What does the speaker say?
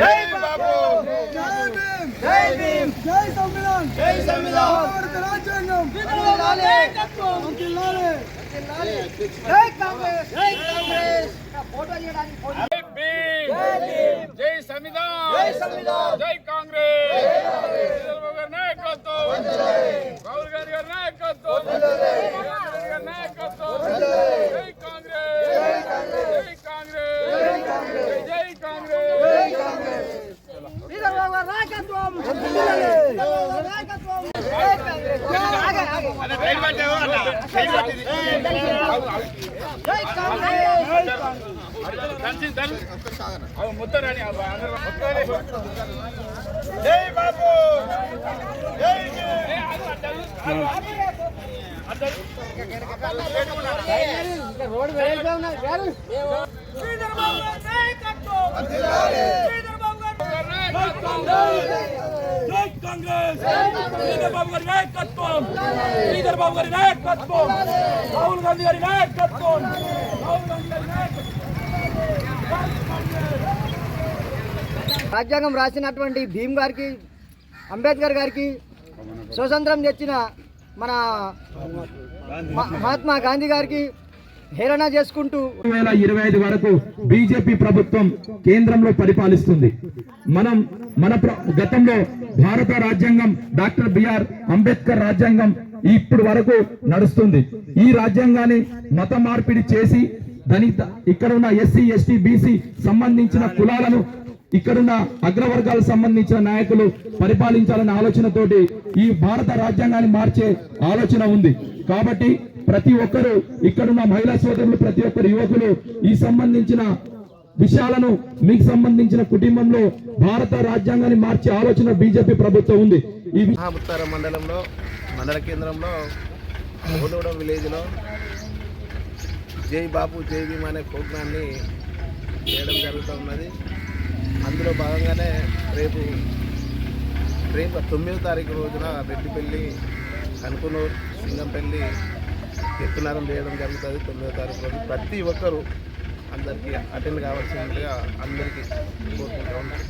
జై బాబు జై భీమ్. జై సంవిధాన్. జై సంవిధాన్ భారత రాజ్యాంగం. జై కాంగ్రెస్ జై కాంగ్రెస్ జై భీమ్ జై సంవిధాన్. జై సంవిధాన్. జై కాంగ్రెస్ చంద్రబాబు గారి నాయకత్వం రాహుల్ గాంధీ గారి నాయకత్వం గాంధీ గారి నాయకత్వం జై కాంగ్రెస్ జై కాంగ్రెస్ జై కాంగ్రెస్ శ్రీధర్బాబు గారి నాయకత్వం శ్రీధర్బాబు గారి నాయకత్వం జై కాంగ్రెస్ ఆగే, ఆగే. జై కాంగ్రెస్ కలిసి దల్ అవి మొత్తం రాని అవి అందరూ జై బాబు జై శ్రీధర్బాబు గారి నాయకత్వం శ్రీధర్బాబు గారి జై కాంగ్రెస్! శ్రీధర్ బాబు గారి నాయకత్వం! శ్రీధర్ బాబు గారి నాయకత్వం! రాహుల్ గాంధీ గారి నాయకత్వం! రాహుల్ గాంధీ గారి నాయకత్వం! రాజ్యాంగం రాసినటువంటి భీమ్ గారికి అంబేద్కర్ గారికి స్వతంత్రం తెచ్చిన మన మహాత్మా గాంధీ గారికి హేళన చేసుకుంటూ రెండు వేల ఇరవై ఐదు వరకు బీజేపీ ప్రభుత్వం కేంద్రంలో పరిపాలిస్తుంది. మనం మన ప్ర- గతంలో భారత రాజ్యాంగం డాక్టర్ బిఆర్ అంబేద్కర్ రాజ్యాంగం ఇప్పుడు వరకు నడుస్తుంది. ఈ రాజ్యాంగాన్ని మత మార్పిడి చేసి దళిత ఇక్కడ ఉన్న ఎస్సీ ఎస్టీ బీసీ సంబంధించిన కులాలను ఇక్కడున్న అగ్రవర్గాలకు సంబంధించిన నాయకులు పరిపాలించాలనే ఆలోచనతోటి ఈ భారత రాజ్యాంగాన్ని మార్చే ఆలోచన ఉంది. కాబట్టి ప్రతి ఒక్కరు ఇక్కడున్న మహిళా సోదరులు ప్రతి ఒక్కరు యువకులు ఈ సంబంధించిన విషయాలను మీకు సంబంధించిన కుటుంబంలో భారత రాజ్యాంగాన్ని మార్చే ఆలోచన బీజేపీ ప్రభుత్వం ఉంది. ఈ మహాముత్తార మండలంలో మండల కేంద్రంలో ఓదోడ విలేజ్లో జై బాపు జై భీమ్ అనే ప్రోగ్రాన్ని చేయడం జరుగుతూ ఉన్నది. అందులో భాగంగానే రేపు రేపు తొమ్మిదో తారీఖు రోజున రెడ్డిపల్లి కనుకునూరు సింగంపల్లి ఎత్తునారం చేయడం జరుగుతుంది. తొమ్మిదో తారీఖు రోజు ప్రతి ఒక్కరూ అందరికీ అటెండ్ కావాల్సినట్టుగా అందరికీ కోరుకుంటా ఉన్నాను